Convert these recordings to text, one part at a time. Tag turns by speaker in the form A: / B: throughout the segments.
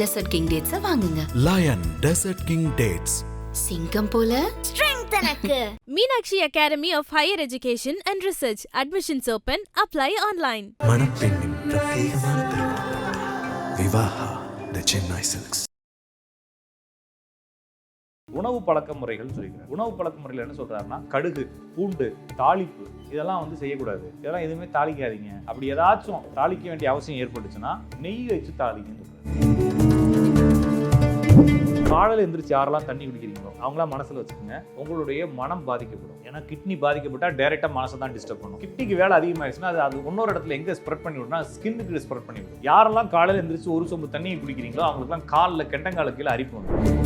A: Dessert king டேட்ஸை வாங்குங்க.
B: Lion desert king dates
A: சிங்கம் போல.
C: ஸ்ட்ரெங்த் எனக்கு.
D: Meenakshi Academy of Higher Education and Research. Admissions open. Apply online.
B: மணப்பெண்ணின் பிரத்யேகமான Vivaha the Chennai silks
E: உணவு பழக்க முறைகள் சொல்லிக்கிறேன். உணவு பழக்க முறையில் என்ன சொல்றாருன்னா கடுகு பூண்டு தாளிப்பு இதெல்லாம் வந்து செய்யக்கூடாது. இதெல்லாம் எதுவுமே தாளிக்காதீங்க. அப்படி ஏதாச்சும் தாளிக்க வேண்டிய அவசியம் ஏற்பட்டுச்சுன்னா நெய் வச்சு தாளிங்கன்னு சொல்றாரு காலையில் எந்திரிச்சு யாரெல்லாம் தண்ணி குடிக்கிறீங்களோ அவங்களாம் மனசுல வச்சுக்கோங்க உங்களுடைய மனம் பாதிக்கப்படும். ஏன்னா கிட்னி பாதிக்கப்பட்டால் டேரெக்டாக மனசை தான் டிஸ்டர்ப் பண்ணும். கிட்னிக்கு வேலை அதிகமாகிடுச்சுன்னா அது அது இன்னொரு இடத்துல எங்கே ஸ்ப்ரெட் பண்ணி விடும்னா ஸ்கின்னுக்கு ஸ்ப்ரெட் பண்ணி விடும். யாரெல்லாம் காலையில் எந்திரிச்சு ஒரு சொம்பு தண்ணி குடிக்கிறீங்களோ அவங்களுக்குலாம் காலில் கெண்டங்கால கீழே அரிப்பு வந்துடும்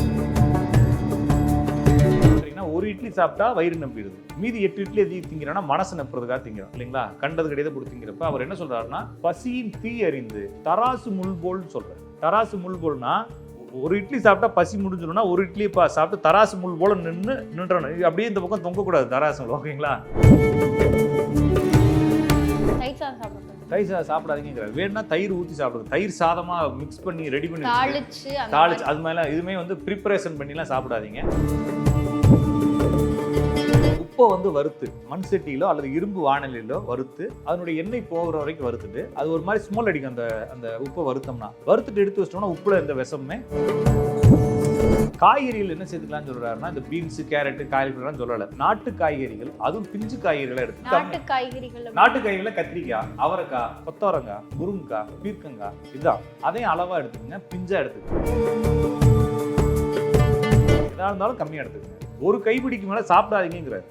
E: ஒரு இட்லி சாப்பிட்டா வயிறு நம்பிடுது. மீதி எட்டு இட்லி எது திங்கிறோம்னா மனசு நப்புறதுக்காக திங்கிறோம் இல்லைங்களா? கண்டது கிடையாது போட்டு திங்கிறப்ப. அவர் என்ன சொல்றாருன்னா பசியின் தீ அறிந்து தராசு முள் போல்னு சொல்றாரு. தராசு முள் போல்னா ஒரு இட்லி சாப்பிட்டா பசி முடிஞ்சிடும்னா ஒரு இட்லி பா சாப்பிட்டு தராசு முள் போல நின்று நின்றணும். அப்படியே இந்த பக்கம் தொங்கக்கூடாது தராசு முள் ஓகேங்களா?
C: தயிர் சாதம்
E: சாப்பிடாதீங்கிறார் வேணும்னா தயிர் ஊற்றி சாப்பிடுங்க. தயிர் சாதமா மிக்ஸ் பண்ணி ரெடி பண்ணி
C: தாளிச்சு
E: தாளிச்சு அது மாதிரிலாம் இதுவுமே வந்து ப்ரிப்பரேஷன் பண்ணிலாம் சாப்பிடாதீங்க. உப்பை வந்து வறுத்து? மண் சட்டியிலோ அல்லது இரும்பு வாணலிலோ வறுத்து அதனுடைய எண்ணெய் போகிற வரைக்கும் வறுத்துட்டு அது ஒரு மாதிரி ஸ்மெல் அடிக்கும் அந்த அந்த உப்பை வறுத்தோம்னா. வறுத்துட்டு எடுத்து வச்சிட்டோம்னா உப்புல எந்த விஷமுமே காய்கறிகள் என்ன சேர்த்துக்கலாம்னு சொல்றாருன்னா இந்த பீன்ஸ் கேரட் காய்கறிகள்லாம் சொல்லலை. நாட்டு காய்கறிகள் அதுவும் பிஞ்சு காய்கறிகளை எடுத்து
C: நாட்டு காய்கறிகள்
E: நாட்டு காய்கறில கத்திரிக்காய் அவரைக்காய் கொத்தவரங்காய் முருங்கைக்காய் பீர்க்கங்காய் இதுதான். அதையும் அளவா எடுத்துக்கங்க பிஞ்சா எடுத்துக்கங்க. எதா இருந்தாலும் கம்மியா எடுத்துக்கங்க. ஒரு கைப்பிடிக்கு மேல சாப்பிடாதீங்கிறார்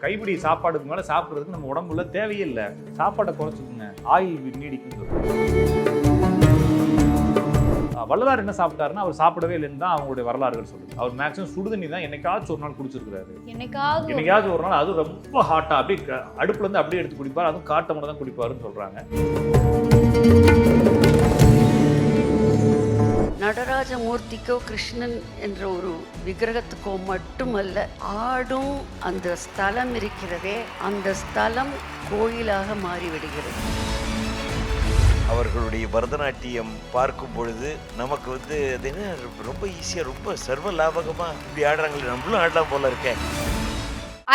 E: கைப்பிடி சாப்பாடுக்கு மேல சாப்பிடுறதுக்கு நம்ம உடம்புல தேவையே இல்லை சாப்பாட்டை குறைச்சிக்கோங்க. ஆயில் நீடிக்கும் வள்ளலார் என்ன சாப்பிட்டாருன்னா அவர் சாப்பிடவே இல்லைன்னு தான் அவங்களுடைய வரலாறுகள் சொல்லுது. அவர் மேக்ஸிமம் சுடுதண்ணி தான் என்னைக்காச்சும் ஒரு நாள் குடிச்சிருக்காரு
C: என்னைக்காவது
E: என்னைக்காவது ஒரு நாள் அதுவும் ரொம்ப ஹாட்டா அப்படியே க- அடுப்புல இருந்து அப்படியே எடுத்து குடிப்பார் அதுவும் காட்ட மட்டும் தான் குடிப்பாருன்னு நடராஜ
F: நடராஜமூர்த்திக்கோ கிருஷ்ணன் என்ற ஒரு விக்கிரகத்துக்கோ மட்டுமல்ல ஆடும் அந்த ஸ்தலம் இருக்கிறதே அந்த ஸ்தலம் கோயிலாக மாறிவிடுகிறது.
G: அவர்களுடைய பரதநாட்டியம் பார்க்கும் பொழுது நமக்கு வந்து அது என்ன ரொம்ப ஈஸியாக ரொம்ப சர்வ லாபகமாக இப்படி ஆடுறாங்களே நம்மளும் ஆடலாம் போல இருக்கேன்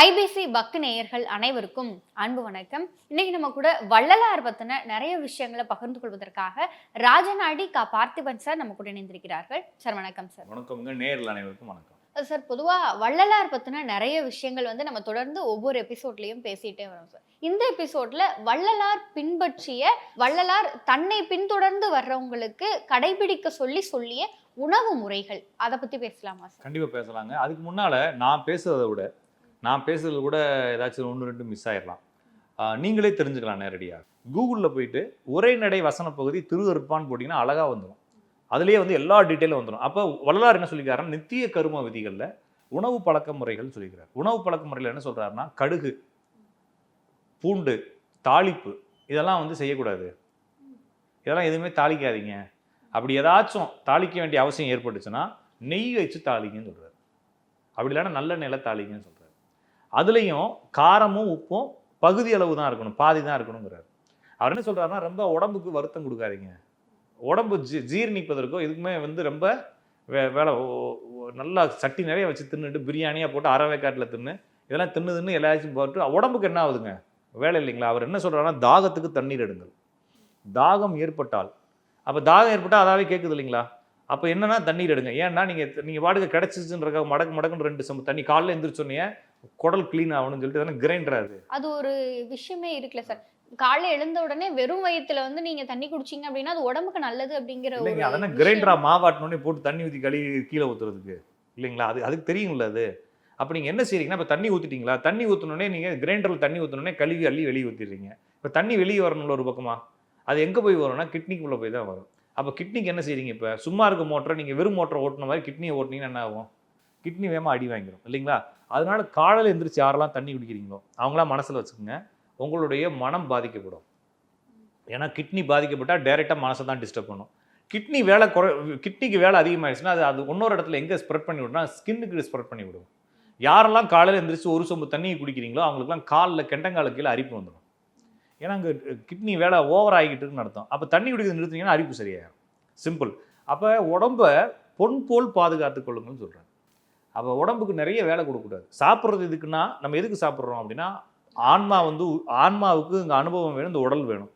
C: ஐபிசி பக்தி நேயர்கள் அனைவருக்கும் அன்பு வணக்கம். இன்னைக்கு நம்ம கூட வள்ளலார் பத்தின நிறைய விஷயங்களை பகிர்ந்து கொள்வதற்காக ராஜநாடி கா பார்த்திபன் சார் நம்ம கூட இணைந்திருக்கிறார்கள். சார் வணக்கம் சார்.
E: வணக்கம்ங்க நேரில் அனைவருக்கும் வணக்கம்.
C: சார் பொதுவா வள்ளலார் பத்தின நிறைய விஷயங்கள் வந்து நம்ம தொடர்ந்து ஒவ்வொரு எபிசோட்லயும் பேசிட்டே வரோம் சார். இந்த எபிசோட்ல வள்ளலார் பின்பற்றிய வள்ளலார் தன்னை பின்தொடர்ந்து வர்றவங்களுக்கு கடைபிடிக்க சொல்லி சொல்லிய உணவு முறைகள் அதை பத்தி பேசலாமா சார்?
E: கண்டிப்பா பேசலாங்க. அதுக்கு முன்னால நான் பேசுறதை விட நான் பேசுறதுல கூட ஏதாச்சும் ஒன்று ரெண்டு மிஸ் ஆயிடலாம் நீங்களே தெரிஞ்சுக்கலாம் நேரடியாக. கூகுளில் போயிட்டு உரைநடை வசன பகுதி திருவருப்பான்னு போட்டிங்கன்னா அழகாக வந்துடும் அதுலேயே வந்து எல்லா டீட்டெயிலும் வந்துடும் அப்போ வள்ளலார் என்ன சொல்லிக்கிறாருன்னா நித்திய கரும விதிகளில் உணவு பழக்க முறைகள் சொல்லிக்கிறார் உணவு பழக்க முறையில் என்ன சொல்கிறாருன்னா கடுகு பூண்டு தாளிப்பு இதெல்லாம் வந்து செய்யக்கூடாது. இதெல்லாம் எதுவுமே தாளிக்காதீங்க. அப்படி ஏதாச்சும் தாளிக்க வேண்டிய அவசியம் ஏற்பட்டுச்சுன்னா நெய் வச்சு தாளிங்கன்னு சொல்கிறார் அப்படி இல்லைன்னா நல்ல நில தாளிங்கன்னு சொல்கிறார் அதுலேயும் காரமும் உப்பும் பகுதி அளவு தான் இருக்கணும் பாதி தான் இருக்கணுங்கிறார். அவர் என்ன சொல்கிறாருன்னா ரொம்ப உடம்புக்கு வருத்தம் கொடுக்காதீங்க. உடம்பு ஜீ ஜீரணிப்பதற்கோ இதுக்குமே வந்து ரொம்ப வே வேலை நல்லா சட்டி நிறைய வச்சு தின்னுட்டு பிரியாணியாக போட்டு அரை காட்டில் தின்னு இதெல்லாம் தின்னு தின்னு எல்லாத்தையும் போட்டு உடம்புக்கு என்ன ஆகுதுங்க? வேலை இல்லைங்களா? அவர் என்ன சொல்கிறாருன்னா தாகத்துக்கு தண்ணீர் எடுங்கள். தாகம் ஏற்பட்டால். அப்போ தாகம் ஏற்பட்டால் அதாவே கேட்குது இல்லைங்களா? அப்போ என்னன்னா தண்ணீர் எடுங்க. ஏன்னா நீங்கள் நீங்கள் வாடகை கிடச்சிச்சுன்றக்காக மடக்கு மடக்குன்னு ரெண்டு சம் தண்ணி காலைல எழுந்திரிச்சோன்னே குடல் க்ளீன் ஆகணும்னு சொல்லிட்டு தானே கிரைண்டர் அது?
C: அது ஒரு விஷயமே இருக்குல்ல சார் காலைல எழுந்த உடனே வெறும் வயித்துல வந்து நீங்க தண்ணி குடிச்சீங்க அப்படின்னா அது உடம்புக்கு நல்லது அப்படிங்கிற ஒரு
E: இல்லைங்க அதெல்லாம். கிரைண்டரா மாவாட்டினோடனே போட்டு தண்ணி ஊற்றி கழுவி கீழே ஊற்றுறதுக்கு இல்லைங்களா? அது அதுக்கு தெரியுங்களா அது. அப்போ நீங்கள் என்ன செய்றீங்கன்னா இப்போ தண்ணி ஊற்றிட்டீங்களா தண்ணி ஊற்றினோடனே நீங்கள் கிரைண்டரில் தண்ணி ஊற்றினோடனே கழுவி அள்ளி வெளியே ஊற்றிடுறீங்க இப்போ தண்ணி வெளியே வரணும்ல ஒரு பக்கமா? அது எங்கே போய் வரும்னா கிட்னிக்குள்ளே போய் தான் வரும். அப்போ கிட்னிக்கு என்ன செய்றீங்க இப்போ? சும்மா இருக்க மோட்டரை நீங்கள் வெறும் மோட்டரை ஓட்டின மாதிரி கிட்னியை ஓட்டினீங்கன்னா என்ன ஆகும்? கிட்னி வேகமாக அடி வாங்கிடும் இல்லைங்களா? அதனால காலையில் எந்திரிச்சு யாரெல்லாம் தண்ணி குடிக்கிறீங்களோ அவங்களாம் மனசில் வச்சுக்கோங்க உங்களுடைய மனம் பாதிக்கப்படும். ஏன்னா கிட்னி பாதிக்கப்பட்டால் டைரெக்டாக மனசை தான் டிஸ்டர்ப் பண்ணும். கிட்னி வேலை குறை கிட்னிக்கு வேலை அதிகமாகிடுச்சுன்னா அது அது இன்னொரு இடத்துல எங்கே ஸ்ப்ரெட் பண்ணி விடுனா ஸ்கின்னுக்கு ஸ்ப்ரெட் பண்ணி விடும் யாரெல்லாம் காலையில் எந்திரிச்சு ஒரு சொம்பு தண்ணியை குடிக்கிறீங்களோ அவங்களுக்குலாம் காலில் கெண்டங்கால கீழே அரிப்பு வந்துடும். ஏன்னா அங்கே கிட்னி வேலை ஓவர் ஆகிக்கிட்டு இருக்குன்னு அர்த்தம். அப்போ தண்ணி குடிக்கிறது நிறுத்தினீங்கன்னா அரிப்பு சரியாயிடும் சிம்பிள் அப்போ உடம்ப பொன் போல் பாதுகாத்து கொள்ளுங்கள்னு சொல்கிறாங்க அப்போ உடம்புக்கு நிறைய வேலை கொடுக்கக்கூடாது சாப்பிட்றது எதுக்குன்னா நம்ம எதுக்கு சாப்பிட்றோம் அப்படின்னா ஆன்மா வந்து ஆன்மாவுக்கு இங்கே அனுபவம் வேணும் இந்த உடல் வேணும்.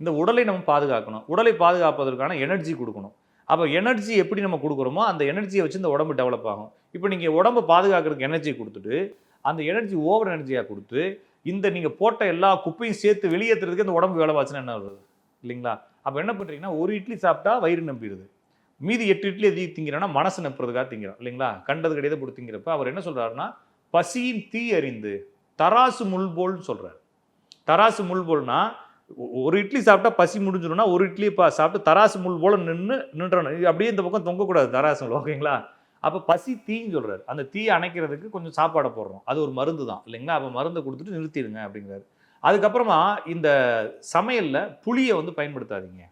E: இந்த உடலை நம்ம பாதுகாக்கணும். உடலை பாதுகாப்பதற்கான எனர்ஜி கொடுக்கணும். அப்போ எனர்ஜி எப்படி நம்ம கொடுக்குறோமோ அந்த எனர்ஜியை வச்சு இந்த உடம்பு டெவலப் ஆகும். இப்போ நீங்கள் உடம்பை பாதுகாக்கிறதுக்கு எனர்ஜி கொடுத்துட்டு அந்த எனர்ஜி ஓவர் எனர்ஜியாக கொடுத்து இந்த நீங்கள் போட்ட எல்லா குப்பையும் சேர்த்து வெளியேற்றுறதுக்கு இந்த உடம்பு வேலை பார்த்துன்னா என்ன வருது இல்லைங்களா? அப்போ என்ன பண்ணுறீங்கன்னா ஒரு இட்லி சாப்பிட்டா வயிறு நம்பிடுது மீதி எட்டு இட்லி எதையும் திங்கிறோன்னா மனசு நப்புறதுக்காக திங்கிறோம் இல்லைங்களா? கண்டது கிடையாது போட்டு திங்கிறப்ப அவர் என்ன சொல்கிறாருன்னா பசியின் தீ அறிந்து தராசு முள்போல்னு சொல்கிறார் தராசு முள்போல்னா ஒரு இட்லி சாப்பிட்டா பசி முடிஞ்சிடும்னா ஒரு இட்லி பா சாப்பிட்டு தராசு முள் போல் நின்று நின்றணும். இது அப்படியே இந்த பக்கம் தொங்கக்கூடாது தராசு ஓகேங்களா? அப்போ பசி தீன்னு சொல்கிறார் அந்த தீயை அணைக்கிறதுக்கு கொஞ்சம் சாப்பாடை போடுறோம். அது ஒரு மருந்து தான் இல்லைங்களா? அப்போ மருந்தை கொடுத்துட்டு நிறுத்திடுங்க அப்படிங்கிறாரு. அதுக்கப்புறமா இந்த சமையலில் புளியை வந்து பயன்படுத்தாதீங்க.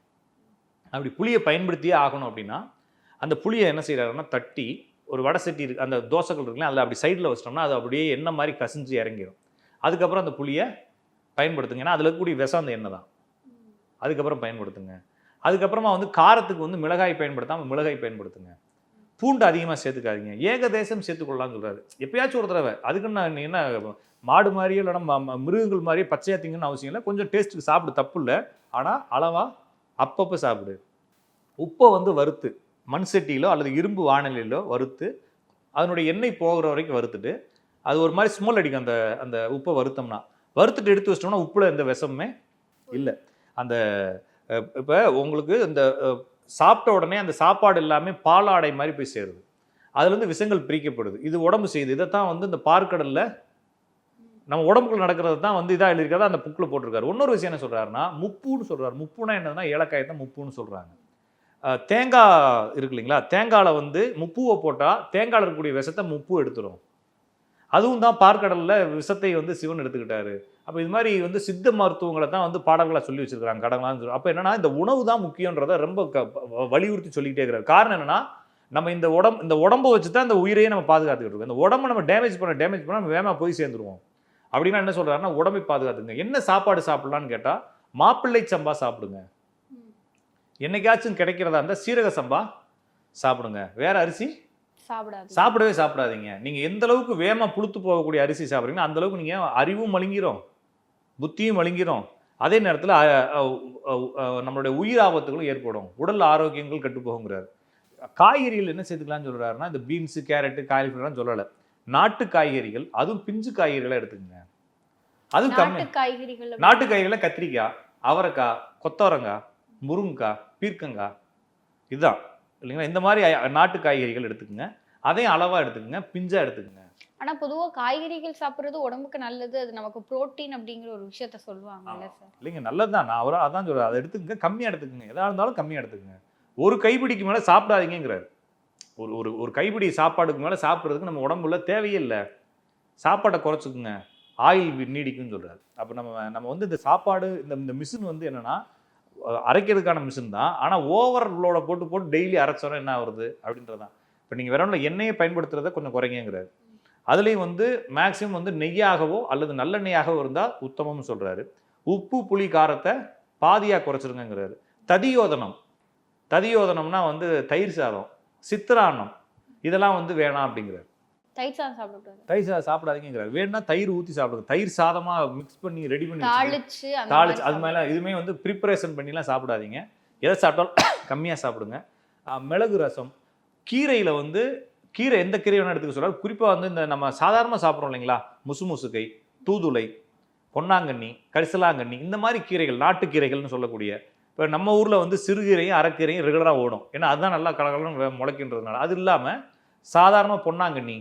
E: அப்படி புளியை பயன்படுத்தியே ஆகணும் அப்படின்னா அந்த புளியை என்ன செய்கிறாருன்னா தட்டி ஒரு வடை சட்டி இருக்கு அந்த தோசைகள் இருக்குல்ல அதில் அப்படி சைடில் வச்சிட்டோம்னா அது அப்படியே எண்ணெய் மாதிரி கசிஞ்சு இறங்கிடும் அதுக்கப்புறம் அந்த புளியை பயன்படுத்துங்க. ஏன்னா அதில் இருக்கக்கூடிய விஷம் அந்த எண்ணெய் தான். அதுக்கப்புறம் பயன்படுத்துங்க. அதுக்கப்புறமா வந்து காரத்துக்கு வந்து மிளகாய் பயன்படுத்தாமல் மிளகாய் பயன்படுத்துங்க. பூண்டு அதிகமாக சேர்த்துக்காதீங்க. ஏகதேசம் சேர்த்துக்கொள்ளலாம்னு சொல்கிறாரு எப்பயாச்சும் ஒரு தடவை. அதுக்குன்னு நான் என்ன மாடு மாதிரியோ இல்லைன்னா ம- மிருகங்கள் மாதிரியே பச்சையாக திங்கன்னு அவசியம் இல்லை. கொஞ்சம் டேஸ்ட்டுக்கு சாப்பிடு தப்பு இல்லை. ஆனால் அளவாக அப்பப்போ சாப்பிடு. உப்பை வந்து வறுத்து மண் சட்டியிலோ அல்லது இரும்பு வானிலையிலோ வறுத்து அதனுடைய எண்ணெய் போகிற வரைக்கும் வறுத்துட்டு அது ஒரு மாதிரி ஸ்மெல் அடிக்கும் அந்த அந்த உப்பை வறுத்தோம்னா. வறுத்துட்டு எடுத்து வச்சிட்டோம்னா உப்புல எந்த விஷமுமே இல்லை. அந்த இப்போ உங்களுக்கு இந்த சாப்பிட்ட உடனே அந்த சாப்பாடு எல்லாமே பாலாடை மாதிரி போய் சேருது. அதுலேருந்து விஷங்கள் பிரிக்கப்படுது. இது உடம்பு செய்யுது. இதைத்தான் வந்து இந்த பார்க்கடலில் நம்ம உடம்புக்குள்ள நடக்கிறது தான் வந்து இதாக எழுதியிருக்கிறதா அந்த புக்கில் போட்டிருக்காரு. இன்னொரு விஷயம் என்ன சொல்கிறாருன்னா முப்புன்னு சொல்கிறார் முப்புனா என்னதுன்னா ஏலக்காயத்தை முப்புன்னு சொல்கிறாங்க தேங்காய் இருக்கு இல்லைங்களா? தேங்காயில் வந்து முப்பூவை போட்டால் தேங்காயில் இருக்கக்கூடிய விஷத்தை முப்பு எடுத்துரும். அதுவும் தான் பார்க்கடலில் விஷத்தை வந்து சிவன் எடுத்துக்கிட்டாரு. அப்போ இது மாதிரி வந்து சித்த மருத்துவங்களை தான் வந்து பாடல்களாக சொல்லி வச்சிருக்காங்க கடங்களான்னு சொல்லி. அப்போ என்னென்னா இந்த உணவு தான் முக்கியன்றதை ரொம்ப க வ- வலியுறுத்தி சொல்லிக்கிட்டே இருக்கிறார் காரணம் என்னென்னா நம்ம இந்த உடம்பு இந்த உடம்பை வச்சு தான் இந்த உயிரையே நம்ம பாதுகாத்துக்கிட்டு இருக்கோம். இந்த உடம்பை நம்ம டேமேஜ் பண்ண டேமேஜ் பண்ண நம்ம வேகமாக போய் சேர்ந்துருவோம். அப்படின்னா என்ன சொல்கிறாருன்னா உடம்பை பாதுகாத்துங்க. என்ன சாப்பாடு சாப்பிட்லான்னு கேட்டால் மாப்பிள்ளை சம்பா சாப்பிடுங்க. என்னைக்காச்சும் கிடைக்கிறதா இருந்தால் சீரக சம்பா சாப்பிடுங்க. வேற அரிசி? சாப்பிடவே சாப்பிடாதீங்க. நீங்க எந்த அளவுக்கு வேகமா புழுத்து போகக்கூடிய அரிசி சாப்பிட்றீங்கன்னா அந்த அளவுக்கு நீங்க அறிவும் மழுங்கிரும் புத்தியும் மழுங்கிரும் அதே நேரத்தில் நம்மளுடைய உயிர் ஆபத்துகளும் ஏற்படும். உடல் ஆரோக்கியங்கள் கெட்டு போகுங்கிறாரு காய்கறிகள் என்ன சேர்த்துக்கலாம்னு சொல்றாருன்னா இந்த பீன்ஸு கேரட்டு காலிஃப்ளவர்லாம் சொல்லலை. நாட்டு காய்கறிகள் அதுவும் பிஞ்சு காய்கறிகளை எடுத்துக்கங்க. அதுவும் கம்மி.
C: நாட்டு காய்கறிகள்
E: நாட்டு காய்கறில கத்திரிக்காய் அவரைக்காய் கொத்தவரங்காய் முருங்கைக்காய் பீர்க்கங்காய் இதுதான். இல்லைங்களா? இந்த மாதிரி நாட்டு காய்கறிகள் எடுத்துக்கங்க. அதையும் அளவாக எடுத்துக்கங்க. பிஞ்சா எடுத்துக்கங்க.
C: ஆனா பொதுவா காய்கறிகள் சாப்பிடுறது உடம்புக்கு நல்லது. அது நமக்கு புரோட்டீன் அப்படிங்கிற ஒரு விஷயத்த சொல்லுவாங்கல்ல சார்.
E: இல்லைங்க நல்லது தான் நான் அவரை அதான் சொல்கிறேன் அதை எடுத்துக்கங்க. கம்மியாக எடுத்துக்கங்க. எதாக இருந்தாலும் கம்மியாக எடுத்துக்கங்க. ஒரு கைப்பிடிக்கு மேலே சாப்பிடாதீங்கிறாரு ஒரு ஒரு ஒரு கைப்பிடி சாப்பாடுக்கு மேலே சாப்பிட்றதுக்கு நம்ம உடம்புல தேவையே இல்லை. சாப்பாட்டை குறைச்சிக்குங்க. ஆயில் நீடிக்கும்னு சொல்றாரு. அப்போ நம்ம நம்ம வந்து இந்த சாப்பாடு இந்த இந்த மிஷின் வந்து என்னன்னா அரைக்கிறதுக்கான மிஷின் தான். ஆனால் ஓவர் லோட போட்டு போட்டு டெய்லி அரைச்சோன்னா என்ன வருது அப்படின்றது தான். இப்போ நீங்கள் வெறும் எண்ணெயை பயன்படுத்துகிறத கொஞ்சம் குறைங்கிறாரு அதுலேயும் வந்து மேக்ஸிமம் வந்து நெய்யாகவோ அல்லது நல்லெண்ணெயாகவோ இருந்தால் உத்தமம்னு சொல்கிறாரு உப்பு புளி காரத்தை பாதியாக குறைச்சிருங்கிறாரு ததியோதனம். ததியோதனம்னா வந்து தயிர் சாதம் சித்திரான்னம். இதெல்லாம் வந்து வேணாம் அப்படிங்கிறாரு.
C: தயிர் சாதம் சாப்பிடக்கூடாது.
E: தயிர் சாதம் சாப்பிடாதீங்கிறாரு வேணும்னா தயிர் ஊற்றி சாப்பிடுங்க. தயிர் சாதமாக மிக்ஸ் பண்ணி ரெடி பண்ணி
C: தாளிச்சு
E: தாளிச்சு அது மேலே இதுவுமே வந்து ப்ரிப்பரேஷன் பண்ணிலாம் சாப்பிடாதீங்க. எதை சாப்பிட்டாலும் கம்மியாக சாப்பிடுங்க. மிளகு ரசம். கீரையில் வந்து கீரை எந்த கீரை வேணால் எடுத்துக்க சொல்கிறார் குறிப்பாக வந்து இந்த நம்ம சாதாரணமாக சாப்பிட்றோம் இல்லைங்களா? முசு முசுக்கை தூதுளை பொன்னாங்கண்ணி கரிசலாங்கண்ணி இந்த மாதிரி கீரைகள் நாட்டு கீரைகள்னு சொல்லக்கூடிய இப்போ நம்ம ஊரில் வந்து சிறுகீரையும் அரைக்கீரையும் ரெகுலராக ஓடும். ஏன்னா அதுதான் நல்லா கலகலன்னு முளைக்கின்றதுனால. அது இல்லாமல் சாதாரண பொன்னாங்கண்ணி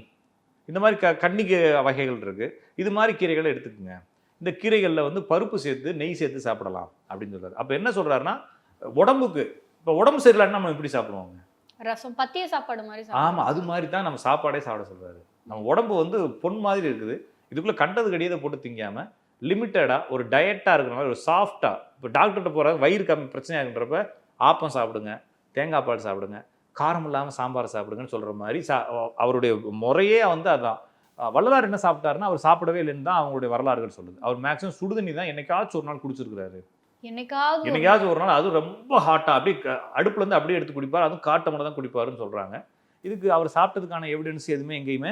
E: இந்த மாதிரி க கன்னிக்கு வகைகள் இருக்குது இது மாதிரி கீரைகளை எடுத்துக்கோங்க. இந்த கீரைகளில் வந்து பருப்பு சேர்த்து நெய் சேர்த்து சாப்பிடலாம் அப்படின்னு சொல்றாரு. அப்போ என்ன சொல்றாருன்னா உடம்புக்கு இப்போ உடம்பு சரியில்லைன்னா நம்ம எப்படி சாப்பிடுவோங்க?
C: ரசம் பத்திய சாப்பாடு மாதிரி
E: ஆமா
C: சாப்பிடுவாங்க.
E: அது மாதிரி தான் நம்ம சாப்பாடே சாப்பிட சொல்றாரு. நம்ம உடம்பு வந்து பொன் மாதிரி இருக்குது. இதுக்குள்ள கண்டது கடியதை போட்டு திங்காம லிமிட்டடா ஒரு டயட்டா இருக்கிற மாதிரி ஒரு சாஃப்டா இப்போ டாக்டர்கிட்ட போற வயிறு கம்மி பிரச்சனை ஆகுன்றப்ப ஆப்பம் சாப்பிடுங்க தேங்காய் பால் சாப்பிடுங்க காரம் இல்லாமல் சாம்பார் சாப்பிடுங்கன்னு சொல்ற மாதிரி சா அவருடைய முறையே வந்து அதான். அஹ் வள்ளலார் என்ன சாப்பிட்டாருன்னா அவர் சாப்பிடவே இல்லைன்னு தான் அவங்களுடைய வரலாறுகள் சொல்லுது. அவர் மேக்ஸிமம் சுடுதண்ணி தான் என்னைக்காச்சும் ஒரு நாள் குடிச்சிருக்கிறாரு.
C: என்னைக்காவது
E: என்னைக்காவது ஒரு நாள் அதுவும் ரொம்ப ஹாட்டாக அப்படியே க- அடுப்புல இருந்து அப்படியே எடுத்து குடிப்பார். அதுவும் காட்ட தான் குடிப்பாருன்னு சொல்கிறாங்க இதுக்கு அவர் சாப்பிட்டதுக்கான எவிடன்ஸ் எதுவுமே எங்கேயுமே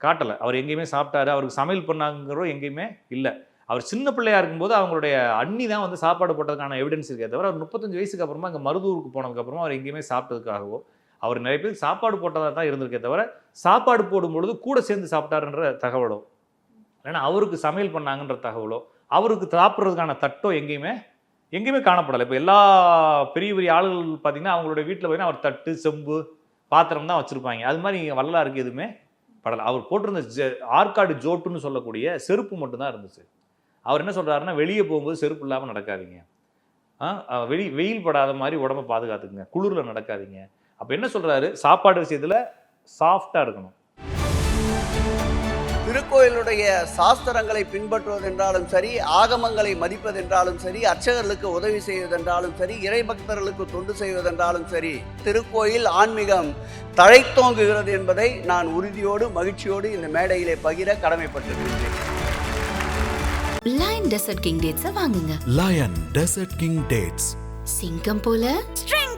E: காட்டலை. அவர் எங்கேயுமே சாப்பிட்டாரு. அவருக்கு சமையல் பண்ணாங்கிறோ எங்கேயுமே இல்லை. அவர் சின்ன பிள்ளையா இருக்கும்போது அவங்களுடைய அண்ணி தான் வந்து சாப்பாடு போட்டதுக்கான எவிடன்ஸ் இருக்கே தவிர அவர் முப்பத்தஞ்சு வயசுக்கு அப்புறமா இங்கே மருதூருக்கு போனதுக்கப்புறமா அவர் எங்கேயுமே சாப்பிட்டதுக்காகவோ அவர் நிறைய பேருக்கு சாப்பாடு போட்டதாக தான் இருந்திருக்கே தவிர சாப்பாடு போடும் பொழுது கூட சேர்ந்து சாப்பிட்டாருன்ற தகவலோ ஏன்னா அவருக்கு சமையல் பண்ணாங்கன்ற தகவலோ அவருக்கு சாப்பிட்றதுக்கான தட்டோ எங்கேயுமே எங்கேயுமே காணப்படலை. இப்போ எல்லா பெரிய பெரிய ஆளுகள் பார்த்தீங்கன்னா அவங்களோட வீட்டில் பார்த்தீங்கன்னா அவர் தட்டு செம்பு பாத்திரம் தான் வச்சுருப்பாங்க. அது மாதிரி இங்கே வள்ளலாருக்கு எதுவுமே படலை. அவர் போட்டிருந்த ஜெ ஆற்காடு ஜோட்டுன்னு சொல்லக்கூடிய செருப்பு மட்டும்தான் இருந்துச்சு. அவர் என்ன சொல்கிறாருன்னா வெளியே போகும்போது செருப்பு இல்லாமல் நடக்காதீங்க. வெளி வெயில் படாத மாதிரி உடம்ப பாதுகாத்துக்குங்க. குளிரில் நடக்காதீங்க. அப்போ என்ன சொல்கிறாரு சாப்பாடு விஷயத்தில் சாஃப்டாக இருக்கணும்.
H: திருக்கோயிலுடைய சாஸ்திரங்களை பின்பற்றுவதென்றாலும் சரி ஆகமங்களை மதிப்பதென்றாலும் சரி அர்ச்சகர்களுக்கு உதவி செய்வதென்றாலும் சரி இறைபக்தர்களுக்கு தொண்டு செய்வதென்றாலும் சரி திருக்கோயில் ஆன்மீகம் தழைத்தோங்குகிறது என்பதை நான் உறுதியோடு மகிழ்ச்சியோடு இந்த மேடையிலே பகிர கடமைப்பட்டிருக்கிறேன்.
A: லயன் டெசர்ட் கிங் டேட்ஸ வாங்குங்க.
B: Lion Desert King Dates.
A: சிங்கம் போல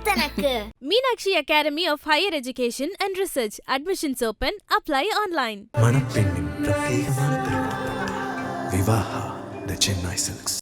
D: Meenakshi Academy of Higher Education and Research. Admissions open. Apply online.
B: மணப்பெண்ணின் பிரத்யேகமான திருமணம் விவாஹா த சென்னை சில்க்ஸ்